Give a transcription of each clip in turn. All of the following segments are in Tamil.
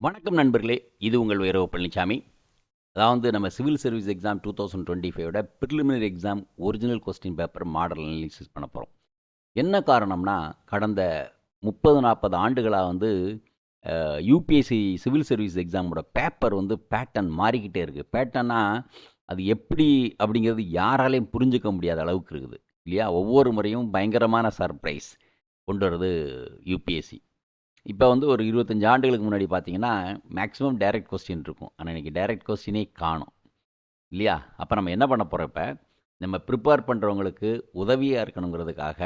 வணக்கம் நண்பர்களே இது உங்கள் உயரவு பழனிசாமி அதாவது நம்ம civil service exam two thousand twenty ஃபைவோட preliminary exam original question paper model analysis பண்ண போகிறோம் என்ன காரணம்னா கடந்த முப்பது நாற்பது ஆண்டுகளாக வந்து யூபிஎஸ்சி சிவில் சர்வீஸ் எக்ஸாமோட பேப்பர் வந்து பேட்டர்ன் மாறிக்கிட்டே இருக்குது பேட்டர்னா அது எப்படி அப்படிங்கிறது யாராலையும் புரிஞ்சுக்க முடியாத அளவுக்கு இருக்குது இல்லையா? ஒவ்வொரு முறையும் பயங்கரமான சர்ப்ரைஸ் கொண்டு வர்றது யூபிஎஸ்சி. இப்போ வந்து ஒரு இருபத்தஞ்சி ஆண்டுகளுக்கு முன்னாடி பார்த்தீங்கன்னா மேக்ஸிமம் டைரக்ட் கொஸ்டின் இருக்கும். ஆனால் இன்றைக்கி டைரக்ட் கொஸ்டினே காணும். இல்லையா? அப்போ நம்ம என்ன பண்ண போகிறோம் இப்போ? நம்ம ப்ரிப்பேர் பண்ணுறவங்களுக்கு உதவியாக இருக்கணுங்கிறதுக்காக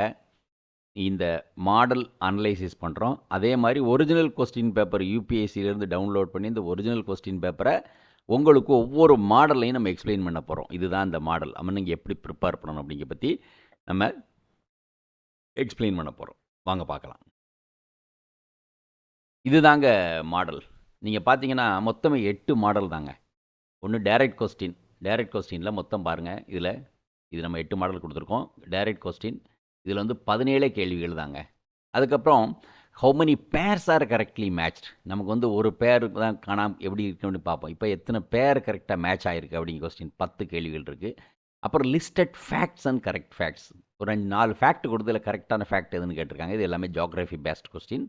இந்த மாடல் அனலைசிஸ் பண்ணுறோம் அதே மாதிரி ஒரிஜினல் கொஸ்டின் பேப்பர் யூபிஎஸ்சிலேருந்து டவுன்லோட் பண்ணி இந்த ஒரிஜினல் கொஸ்டின் பேப்பரை உங்களுக்கு ஒவ்வொரு மாடல்லையும் நம்ம எக்ஸ்பிளைன் பண்ண போகிறோம் இதுதான் இந்த மாடல் அம்மன் நீங்கள் எப்படி ப்ரிப்பேர் பண்ணணும் அப்படிங்கிற பற்றி நம்ம எக்ஸ்பிளைன் பண்ண போகிறோம் வாங்க பார்க்கலாம். இதுதாங்க மாடல். நீங்கள் பார்த்தீங்கன்னா மொத்தமே எட்டு மாடல் தாங்க. ஒன்று டைரக்ட் கொஸ்டின் டைரக்ட் கொஸ்டினில் மொத்தம் பாருங்கள் இதில் இது நம்ம எட்டு மாடல் கொடுத்துருக்கோம். டைரக்ட் கொஸ்டின் இதில் வந்து பதினேழே கேள்விகள் தாங்க. அதுக்கப்புறம் how many pairs are correctly matched நமக்கு வந்து ஒரு பேர் தான் காணாம எப்படி இருக்குன்னு பார்ப்போம். இப்போ எத்தனை பேர் கரெக்டாக மேட்ச் ஆகிருக்கு அப்படிங்கிற கொஸ்டின் பத்து கேள்விகள் இருக்குது அப்புறம் listed facts and correct facts ஒரு ரெண்டு நாலு ஃபேக்ட் கொடுத்ததுல கரெக்டான ஃபேக்ட் எதுன்னு கேட்டிருக்காங்க. இது எல்லாமே ஜியாகிரஃபி பேஸ்ட் கொஸ்டின்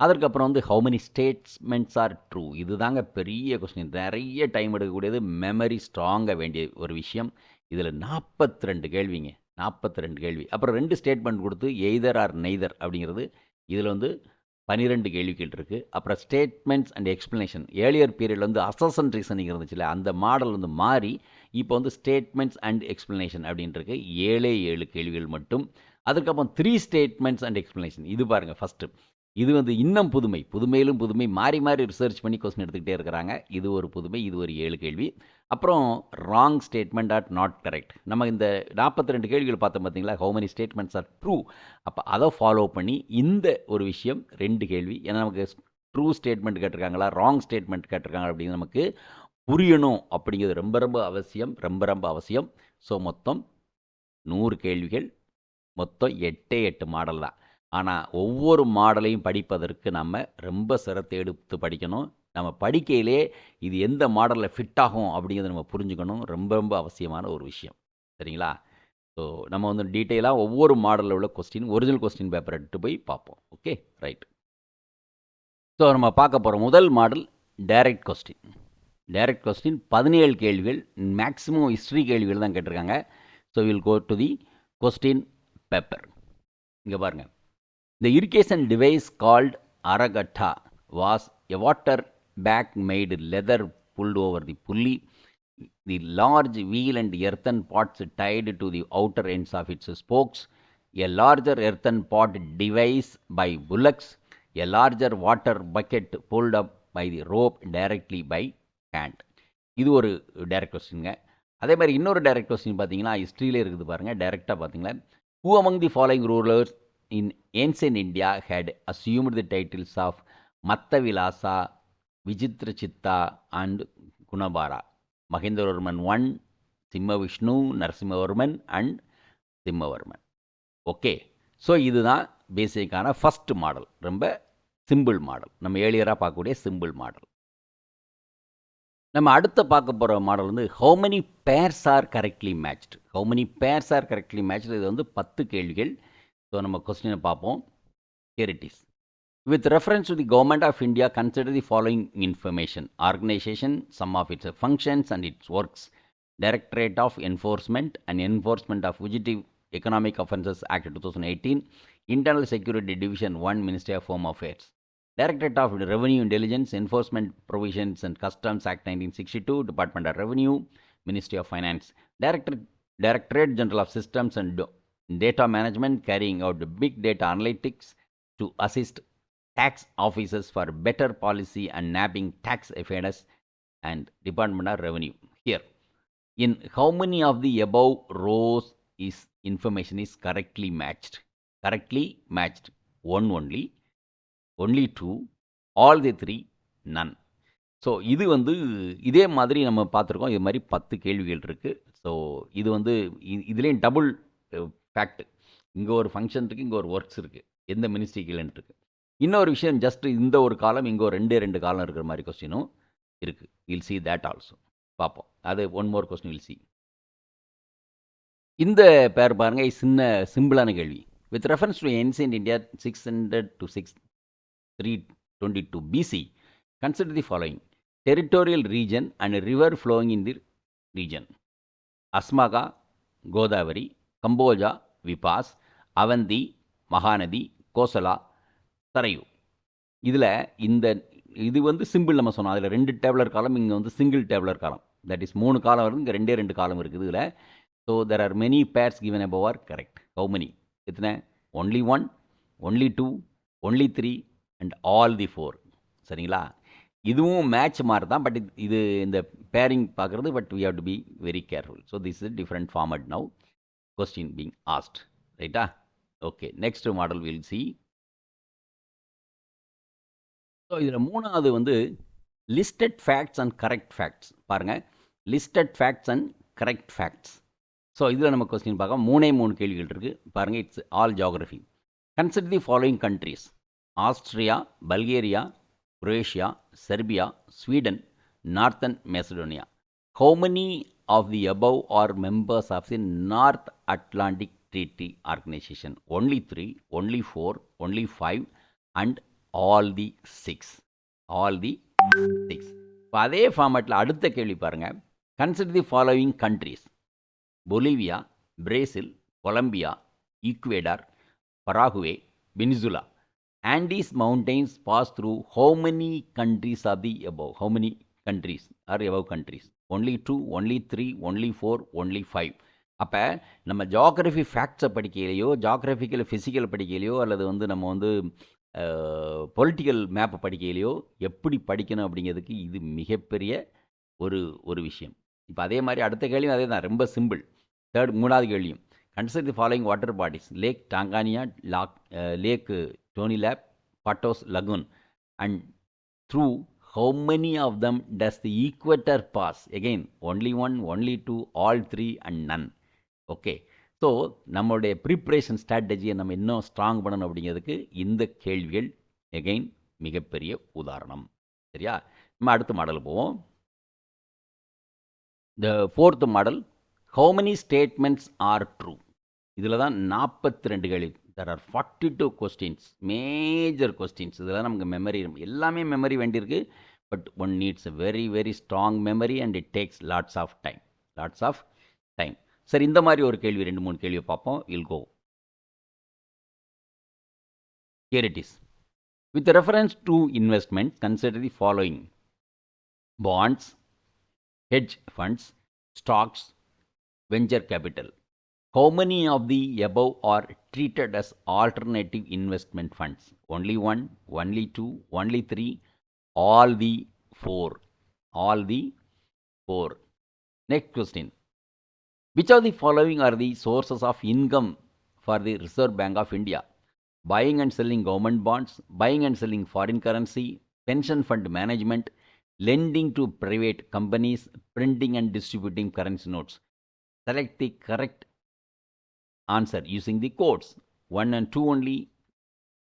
அதற்கப்புறம் வந்து how many statements are true இதுதாங்க பெரிய கொஸ்டின் நிறைய டைம் எடுக்கக்கூடியது மெமரி ஸ்ட்ராங்காக வேண்டிய ஒரு விஷயம். இதில் நாற்பத்தி ரெண்டு கேள்விங்க. நாற்பத்தி ரெண்டு கேள்வி. அப்புறம் ரெண்டு ஸ்டேட்மெண்ட் கொடுத்து எய்தர் ஆர் நெய்தர் அப்படிங்கிறது இதில் வந்து பன்னிரெண்டு கேள்விகள் இருக்குது அப்புறம் ஸ்டேட்மெண்ட்ஸ் அண்ட் எக்ஸ்ப்ளனேஷன் ஏர்லியர் பீரியடில் வந்து அசசன் ரீசனிங் இருந்துச்சுல்ல அந்த மாடல் வந்து மாறி இப்போ வந்து ஸ்டேட்மெண்ட்ஸ் அண்ட் எக்ஸ்ப்ளனேஷன் அப்படின்ட்டு ஏழே ஏழு கேள்விகள் மட்டும். அதுக்கப்புறம் த்ரீ ஸ்டேட்மெண்ட்ஸ் அண்ட் எக்ஸ்ப்ளனேஷன் இது பாருங்கள் ஃபஸ்ட்டு இது வந்து இன்னும் புதுமை புதுமையிலும் புதுமை. மாறி மாறி ரிசர்ச் பண்ணி கொஸ்டின் எடுத்துக்கிட்டே இருக்கிறாங்க. இது ஒரு புதுமை இது ஒரு ஏழு கேள்வி. அப்புறம் wrong statement odd not correct நம்ம இந்த நாற்பத்தி ரெண்டு கேள்விகள் பார்த்தோம் பார்த்தீங்களா? How many statements are true அப்போ அதை ஃபாலோ பண்ணி இந்த ஒரு விஷயம் ரெண்டு கேள்வி. ஏன்னா நமக்கு ட்ரூ ஸ்டேட்மெண்ட் கேட்டிருக்காங்களா? ராங் ஸ்டேட்மெண்ட் கேட்டிருக்காங்க அப்படின்னு நமக்கு புரியணும். அப்படிங்கிறது ரொம்ப ரொம்ப அவசியம் ரொம்ப ரொம்ப அவசியம். ஸோ மொத்தம் நூறு கேள்விகள். மொத்தம் எட்டே எட்டு மாடல் தான். ஆனால் ஒவ்வொரு மாடலையும் படிப்பதற்கு நம்ம ரொம்ப சிரத்தை எடுத்து படிக்கணும். நம்ம படிக்கையிலே இது எந்த மாடலில் ஃபிட் ஆகும் அப்படிங்கிறத நம்ம புரிஞ்சுக்கணும். ரொம்ப ரொம்ப அவசியமான ஒரு விஷயம். சரிங்களா? ஸோ நம்ம வந்து டீட்டெயிலாக ஒவ்வொரு மாடலில் உள்ள கொஸ்டின் ஒரிஜினல் கொஸ்டின் பேப்பர் எடுத்து போய் பார்ப்போம். ஓகே ரைட் ஸோ நம்ம பார்க்க போகிற முதல் model direct question direct question பதினேழு கேள்விகள் மேக்ஸிமம் ஹிஸ்ட்ரி கேள்விகள் தான் கேட்டிருக்காங்க. So will go to the question paper இங்கே பாருங்கள் The irrigation device called Aragatta was a water bag made leather pulled over the pulley. The large wheel and earthen pots tied to the outer ends of its spokes. A larger earthen pot device by bullocks. A larger water bucket pulled up by the rope directly by hand. இது ஒரு டைரக்ட் கொஸ்டின்ங்க அதே மாதிரி இன்னொரு டைரக்ட் கொஸ்டின் பார்த்தீங்கன்னா ஹிஸ்ட்ரியிலே இருக்குது பாருங்கள் டைரெக்டாக பார்த்தீங்களா who among the following rulers in ancient India had assumed the titles of Mattavilasa, Vichitrachitta and Gunabara. Mahendravarman I, Simha Vishnu, Narasimhavarman and Simhavarman. Okay so இதுதான் பேசிக்கான ஃபஸ்ட் மாடல் ரொம்ப சிம்பிள் மாடல் நம்ம ஏழியராக பார்க்கக்கூடிய சிம்பிள் மாடல் நம்ம அடுத்த பார்க்க போகிற மாடல் வந்து how many pairs are correctly matched how many pairs are correctly matched இது வந்து பத்து கேள்விகள் ஸோ நம்ம கொஸ்டினை பார்ப்போம். Here it is with reference to the government of India consider the following information organisation some of its functions and its works directorate of enforcement and enforcement of fugitive economic offences act two thousand eighteen internal security division one ministry of home affairs Directorate of Revenue Intelligence, Enforcement Provisions and Customs Act 1962, Department of Revenue, Ministry of Finance, Director, Directorate General of Systems and data management carrying out big data analytics to assist tax officers for better policy and nabbing tax offenders and department of revenue here in how many of the above rows is information is correctly matched correctly matched one only only two all the three none so இது வந்து இதே மாதிரி நம்ம பார்த்துருக்கோம் இது மாதிரி பத்து கேள்விகள் இருக்குது ஸோ இது வந்து இதுலேயும் டபுள் ஃபேக்ட் இங்கே ஒரு ஃபங்க்ஷன் இருக்குது இங்கே ஒரு ஒர்க்ஸ் இருக்குது எந்த மினிஸ்ட்ரி கீழேன்னு இருக்குது இன்னொரு விஷயம் ஜஸ்ட் இந்த ஒரு காலம் இங்கே ஒரு ரெண்டே ரெண்டு காலம் இருக்கிற மாதிரி கொஸ்டினும் இருக்குது வில் சி தேட் ஆல்சோ பார்ப்போம். அது one more question will see இந்த பேர் பாருங்க சின்ன சிம்பிளான கேள்வி. With reference to ancient India six hundred to six three twenty two BC consider the following territorial region and river flowing in the region Asmaka Godavari Kamboja Vipas Avanti Mahanadi Kosala தரையு. இதில் இந்த இது வந்து சிம்பிள் நம்ம சொன்னோம். அதில் ரெண்டு டேப்லர் காலம் இங்கே வந்து single tabular column. That is மூணு காலம் வருது இங்கே ரெண்டே ரெண்டு காலம் இருக்குது இதில். So there are many pairs given above are correct how many எத்தனை? Only one only two only three and all the four சரிங்களா? இதுவும் மேட்ச் மாதிரி தான் பட் இது இந்த பேரிங் பார்க்குறது but we have to be very careful so this is different format now question asked asked ரைட்டா okay next model will see so இதில் மூணாவது வந்து listed facts and correct facts பாருங்கள் listed facts and correct facts so இதில் நம்ம கொஸ்டின் பார்க்க மூணே மூணு கேள்விகள் இருக்குது பாருங்கள் it's all geography consider the following countries Austria Bulgaria Croatia Serbia Sweden northern Macedonia how many of the above are members of the North Atlantic Treaty Organisation only three only four only five and all the six all the six இப்போ அதே ஃபார்மேட்டில் அடுத்த கேள்வி பாருங்கள் consider the following countries Bolivia Brazil Colombia Ecuador Paraguay Venezuela Andes mountains pass through how many countries are the above? How many countries are above countries only two only three only four only five அப்போ நம்ம ஜாகிரஃபி ஃபேக்ட்ஸை படிக்கையிலையோ ஜாகிரஃபிக்கல் ஃபிசிக்கல் படிக்கையிலையோ அல்லது வந்து நம்ம வந்து பொலிட்டிக்கல் மேப்பை படிக்கையிலையோ எப்படி படிக்கணும் அப்படிங்கிறதுக்கு இது மிகப்பெரிய ஒரு ஒரு விஷயம். இப்போ அதே மாதிரி அடுத்த கேள்வியும் அதே தான். ரொம்ப சிம்பிள் தேர்ட் மூணாவது கேள்வியும். Consider the following water bodies lake Tanganyika lake lake Tonle Sap Patos lagoon and through how many of them does the equator pass again only one only two all three and none okay so நம்மளுடைய ப்ரிப்ரேஷன் ஸ்ட்ராட்டஜியை நம்ம இன்னும் ஸ்ட்ராங் பண்ணணும் அப்படிங்கிறதுக்கு இந்த கேள்விகள் எகெயின் மிகப்பெரிய உதாரணம். சரியா? நம்ம அடுத்த மாடல் போவோம். The fourth model how many statements are true இதில் தான் நாற்பத்தி ரெண்டு கேள்வி. There are forty two questions major questions இதெல்லாம் நமக்கு மெமரி எல்லாமே மெமரி வேண்டியிருக்கு. But one needs a very very strong memory and it takes lots of time lots of time சரி இந்த மாதிரி ஒரு கேள்வி ரெண்டு மூணு கேள்வியை பார்ப்போம். I'll go here it is. With reference to investment consider the following. Bonds hedge funds stocks venture capital. How many of the above are treated as alternative investment funds? Only one only two only three all the four all the four. Next question. Which of the following are the sources of income for the reserve bank of india? Buying and selling government bonds, buying and selling foreign currency, pension fund management, lending to private companies, printing and distributing currency notes. Select the correct answer using the codes 1 and 2 only,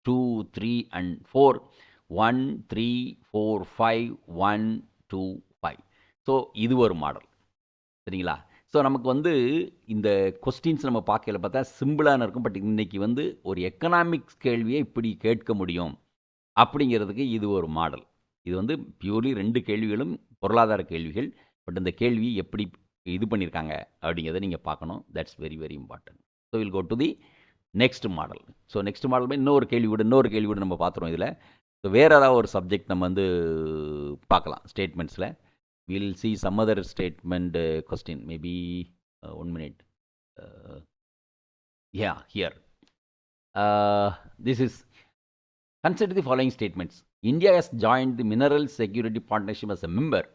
2, 3 and 4, 1, 3, 4, 5, 1, 2, 5. So இது ஒரு மாடல் சரிங்களா? ஸோ நமக்கு வந்து இந்த கொஸ்டின்ஸ் நம்ம பார்க்கல பார்த்தா சிம்பிளான இருக்கும். பட் இன்னைக்கு வந்து ஒரு எக்கனாமிக்ஸ் கேள்வியை இப்படி கேட்க முடியும். அப்படிங்கிறதுக்கு இது ஒரு மாடல் இது வந்து பியூர்லி ரெண்டு கேள்விகளும் பொருளாதார கேள்விகள். பட் இந்த கேள்வி எப்படி இது பண்ணியிருக்காங்க அப்படிங்கிறத நீங்கள் பார்க்கணும். That's very very important so will go to the next model so next model இன்னொரு கேள்வி கேள்வியோடு இன்னொரு கேள்வி கேள்வியோடு நம்ம பார்த்துருவோம் இதில் ஸோ வேறு ஏதாவது ஒரு சப்ஜெக்ட் நம்ம வந்து பார்க்கலாம் ஸ்டேட்மெண்ட்ஸில் will see some other statement question maybe one minute yeah here this is consider the following statements India has join the mineral security partnership as a member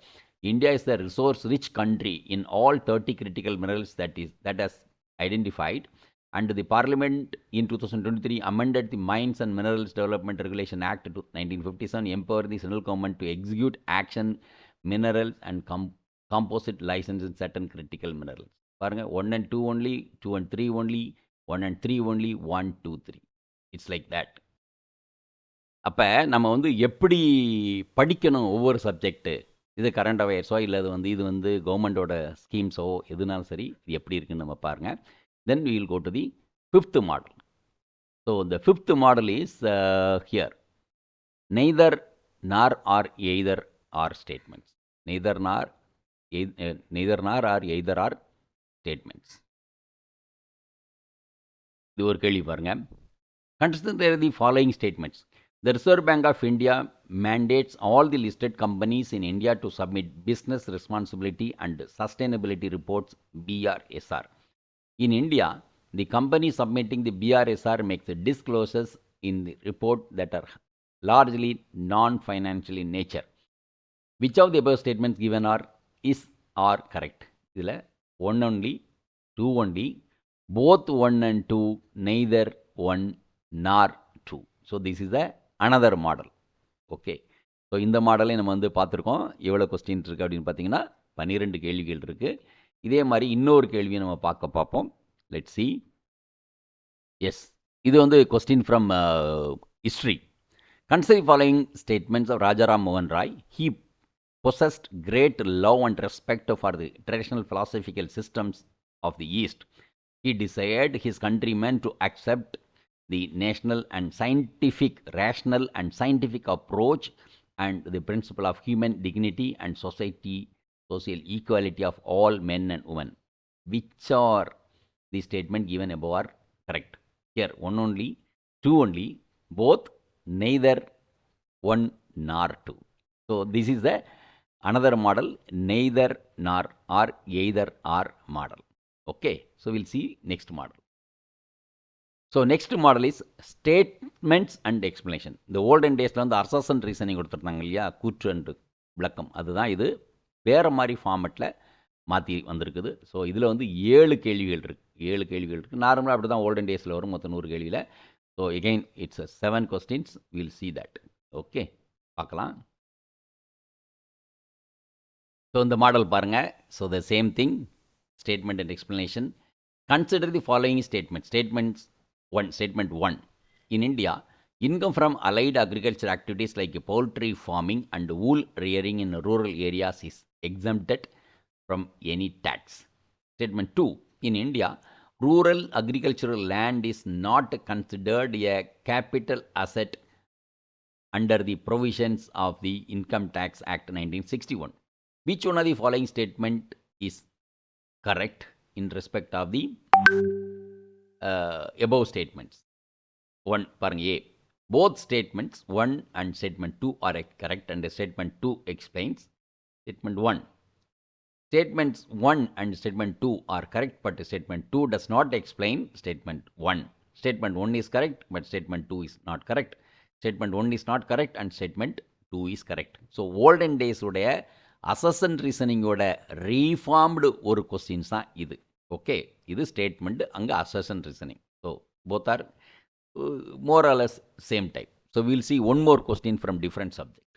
India is the resource rich country in all thirty critical minerals that is that has identified is that has identified and the parliament in 2023 amended the mines and minerals development regulation act to 1957 empower the central government to execute action minerals and com- composite license in certain critical minerals பாருங்க one and two only two and three only one and three only one two three it's like that அப்போ நம்ம வந்து எப்படி படிக்கணும் ஒவ்வொரு சப்ஜெக்ட்டு இது கரண்ட் அஃபேர்ஸோ இல்லை இது வந்து இது வந்து கவர்மெண்ட்டோட ஸ்கீம்ஸோ எதுனாலும் சரி இது எப்படி இருக்குன்னு நம்ம பாருங்கள் தென் we will go to the fifth model so the fifth model is uh, here neither nor or either are statements neither nor ei- uh, neither nor or either are statements இது ஒரு கேள்வி பாருங்க consider the following statements the reserve bank of india mandates all the listed companies in india to submit business responsibility and sustainability reports brsr In india the company submitting the brsr makes disclosures in the report that are largely non-financial in nature which of the above statements given are is are correct இதில் one only two only both one and two neither one nor two so this is a another model okay so இந்த மாடலை நம்ம வந்து பார்த்துருக்கோம் எவ்வளோ கொஸ்டின் இருக்குது அப்படின்னு பார்த்தீங்கன்னா பன்னிரெண்டு கேள்விகள் இருக்குது இதே மாதிரி இன்னொரு கேள்வியை நம்ம பார்க்க பார்ப்போம் லெட் சி எஸ் இது வந்து question from history consider following statements of Rajaram மோகன் Roy he possessed great love and respect for the traditional philosophical systems of the east he decide his countryman to accept the national and scientific rational and scientific approach and the principle of human dignity and society social equality of all men and women. Which are the statement given above are correct? Here, one only, two only, both, neither one nor two. So, this is the another model neither nor or either or model okay so we'll see next model so next model is statements and explanation இந்த olden daysல வந்து அர்சசன் ரீசனிங் கொடுத்துருந்தாங்க இல்லையா கூற்று என்று விளக்கம் அதுதான் இது வேறு மாதிரி ஃபார்மெட்டில் மாற்றி வந்திருக்குது. ஸோ இதில் வந்து ஏழு கேள்விகள் இருக்குது ஏழு கேள்விகள் இருக்குது நார்மலாக அப்படி தான் ஓல்டன் டேஸில் வரும் மொத்தம் நூறு கேள்வியில். So again it's seven questions will see that okay பார்க்கலாம். ஸோ இந்த மாடல் பாருங்கள் so the same thing statement and explanation consider the following statement statements one statement one in India income from allied agriculture activities like poultry farming and wool rearing in rural areas is exempted from any tax. Statement 2. In India, rural agricultural land is not considered a capital asset under the provisions of the Income Tax Act 1961. Which one of the following statement is correct in respect of the uh, above statements? 1. A. Both statements 1 and statement 2 are correct and the statement 2 explains Statement 1. Statements 1 and statement 2 are correct, but statement 2 does not explain statement 1. Statement 1 is correct, but statement 2 is not correct. Statement 1 is not correct and statement 2 is correct. So, olden days உடைய அசசன் ரீசனிங்கோட ரீஃபார்ம்டு ஒரு கொஸ்டின்ஸ் தான் இது ஓகே இது ஸ்டேட்மெண்ட் அங்கே assertion reasoning so both are more or less same type. So we'll see one more question from different subject. Yeah,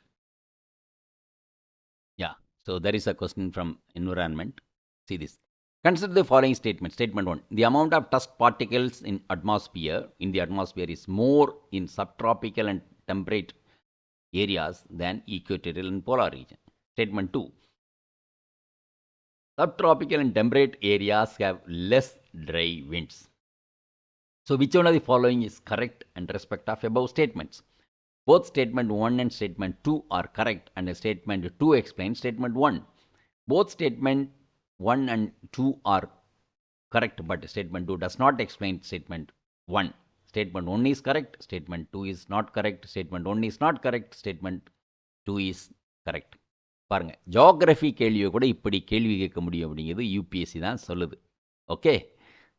so there is a question from environment. See this. Consider the following statement. Statement 1. The amount of dust particles in atmosphere in the atmosphere is more in subtropical and temperate areas than equatorial and polar region. Statement 2. Subtropical and temperate areas have less dry winds. So, which one of the following is correct in respect of above statements? Both statement 1 and statement 2 are correct, and statement 2 explains statement 1. Both statement 1 and 2 are correct, but statement 2 does not explain statement 1. Statement 1 is correct, statement 2 is not correct, statement 1 is not correct, statement 2 is correct. பாருங்க ஜியாகிரஃபி கேள்வியை கூட இப்படி கேள்வி கேட்க முடியும் அப்படிங்கிறது யூபிஎஸ்சி தான் சொல்லுது ஓகே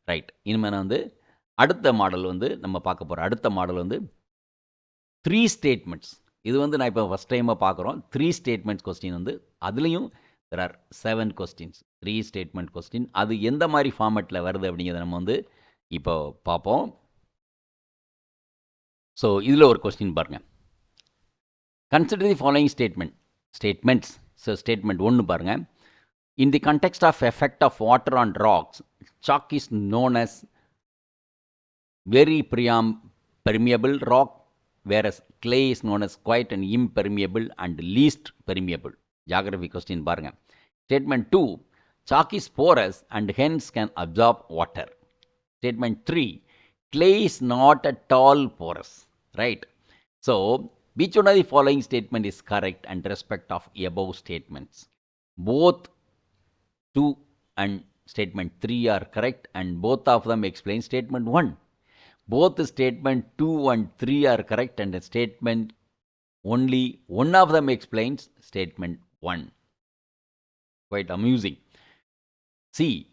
ரைட் இனிமேல் நான் வந்து அடுத்த மாடல் வந்து நம்ம பார்க்க போகிறோம் அடுத்த மாடல் வந்து த்ரீ ஸ்டேட்மெண்ட்ஸ் இது வந்து நான் இப்போ ஃபஸ்ட் டைமாக பார்க்குறோம். த்ரீ ஸ்டேட்மெண்ட்ஸ் கொஸ்டின் வந்து அதுலேயும் there are seven questions three statement question அது எந்த மாதிரி ஃபார்மேட்டில் வருது அப்படிங்கிறத நம்ம வந்து இப்போ பார்ப்போம். ஸோ இதில் ஒரு கொஸ்டின் பாருங்கள் consider the following statement statements so statement ஒன்று பாருங்கள் in the context of effect of water on rocks chalk is known as very பிரியாம் permeable rock whereas clay is known as quite an impermeable and least permeable. Geography question பாருங்க. Statement 2. Chalk is porous and hence can absorb water. Statement 3. Clay is not at all porous. Right? So, which one of the following statement is correct and respect of above statements? Both 2 and statement 3 are correct and both of them explain statement 1. Both statement 2 and 3 are correct and the statement only one of them explains statement 1. Quite amusing. See,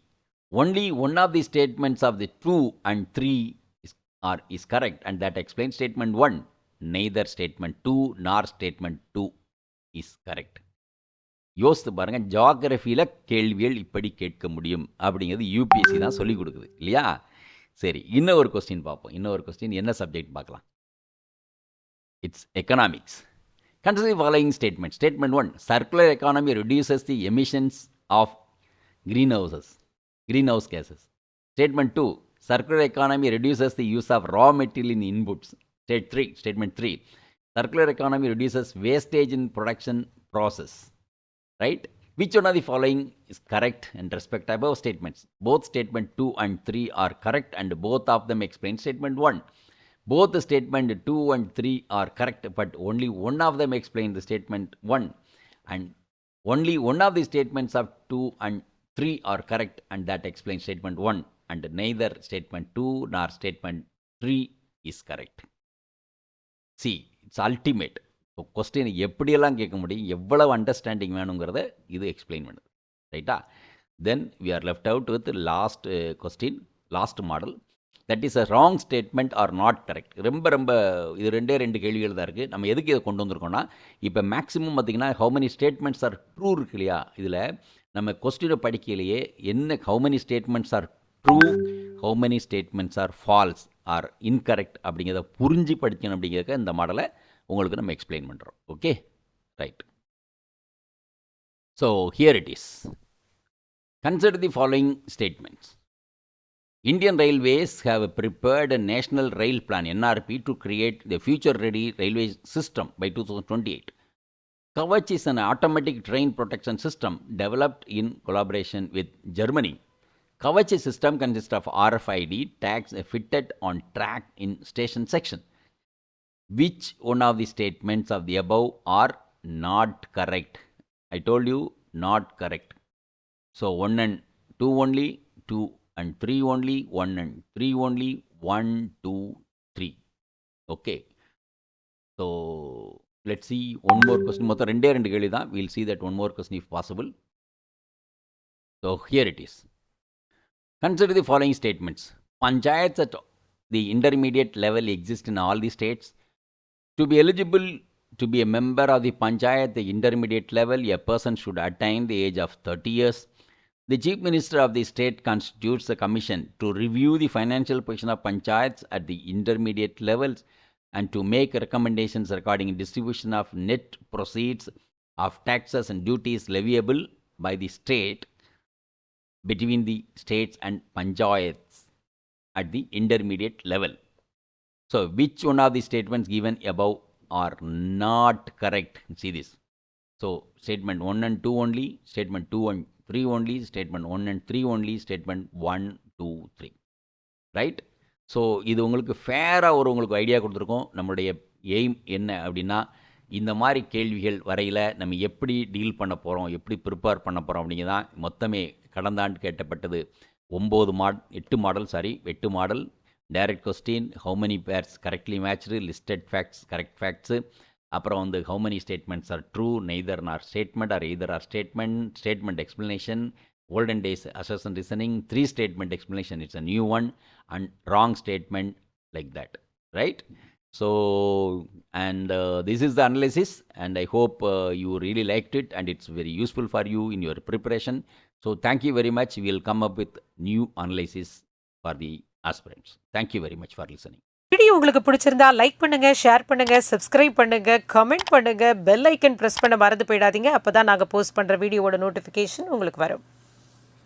only one of the statements of the 2 and 3 is, are, is correct and that explains statement 1. Neither statement 2 nor statement 2 is correct. யோசித்து பாருங்க ஜாகிரஃபியில் கேள்விகள் இப்படி கேட்க முடியும் அப்படிங்கிறது யூபிஎஸ்சி தான் சொல்லிக் கொடுக்குது இல்லையா சரி இன்னும் ஒரு கொஸ்டின் பார்ப்போம் இன்னும் ஒரு கொஸ்டின் என்ன சப்ஜெக்ட் பார்க்கலாம் it's economics consider following statement statement one circular economy reduces the emissions of green houses, greenhouse gases. Statement 2, circular economy reduces the use of raw material in inputs. State 3, statement 3, circular economy reduces wastage in production process. Right? Which one of the following is correct and respect above statements? Both statement 2 and 3 are correct and both of them explain statement 1. Both the statement 2 and 3 are correct, but only one of them explain the statement 1. And only one of the statements of 2 and 3 are correct and that explains statement 1 and neither statement 2 nor statement 3 is correct. See, it's ultimate. இப்போ கொஸ்டின் எப்படியெல்லாம் கேட்க முடியும் எவ்வளவு அண்டர்ஸ்டாண்டிங் வேணுங்கிறத இது எக்ஸ்பிளைன் பண்ணுது. ரைட்டா then we are left out with last question last model that is a wrong statement or not correct ரொம்ப ரொம்ப இது ரெண்டே ரெண்டு கேள்விகள் தான் இருக்குது நம்ம எதுக்கு இதை கொண்டு வந்திருக்கோம்னா இப்போ மேக்ஸிமம் பார்த்திங்கன்னா how many statements are true இருக்கு இல்லையா? இதில் நம்ம கொஸ்டினை படிக்கையிலேயே என்ன how many statements are true how many statements are false or incorrect அப்படிங்கிறத புரிஞ்சு படிக்கணும் அப்படிங்கிறக்க இந்த மாடலை உங்களுக்கு நம்ம எக்ஸ்பிளைன் பண்ணுறோம் okay right so here it is consider the following statements Indian Railways have prepared a national rail plan NRP to create the future ready railway system by 2028. Kavach is an automatic train protection system developed in collaboration with Germany. Kavach system consists of RFID tags fitted on track in station section. Which one of the statements of the above are not correct? I told you not correct. So 1 and 2 only, 2 and 3 only, 1 and 3 only, 1, 2, 3. Okay. So let's see one more question. மொத்தம் ரெண்டே ரெண்டு கேள்வி தான் we'll see that one more question if possible. So here it is. Consider the following statements. Panchayats at the intermediate level exist in all the states. To be eligible to be a member of the panchayat at the intermediate level, a person should attain the age of 30 years. The Chief Minister of the state constitutes a commission to review the financial position of panchayats at the intermediate levels and to make recommendations regarding distribution of net proceeds of taxes and duties leviable by the state between the states and panchayats at the intermediate level. So, which one of the statements given above are not correct? See this. So, statement 1 and 2 only, statement 2 and 3 only, statement 1 and 3 only, statement 1, 2, 3. Right so இது உங்களுக்கு ஃபேராக ஒரு உங்களுக்கு ஐடியா கொடுத்துருக்கோம் நம்மளுடைய எய்ம் என்ன அப்படின்னா இந்த மாதிரி கேள்விகள் வரையில் நம்ம எப்படி டீல் பண்ண போகிறோம் எப்படி ப்ரிப்பேர் பண்ண போகிறோம் அப்படிங்கிறது தான் மொத்தமே கடந்த ஆண்டு கேட்டப்பட்டது ஒம்பது மாட் எட்டு மாடல் சாரி எட்டு model direct question how many pairs correctly matched listed facts correct facts அப்புறம் வந்து how many statements are true neither are statement are either are statement statement explanation olden days assertion reasoning three statement explanation it's a new one and wrong statement like that right so and uh, this is the analysis and i hope uh, you really liked it and it's very useful for you in your preparation so thank you very much we'll come up with new analysis for the aspirants. Thank you very much for listening video உங்களுக்கு பிடிச்சிருந்தா லைக் பண்ணுங்க ஷேர் பண்ணுங்க சப்ஸ்கிரைப் பண்ணுங்க கமெண்ட் பண்ணுங்க பெல் ஐக்கன் பிரஸ் பண்ண மறந்து போயிடாதீங்க. அப்பதான் நாங்க போஸ்ட் பண்ற வீடியோவோட நோட்டிபிகேஷன் உங்களுக்கு வரும்.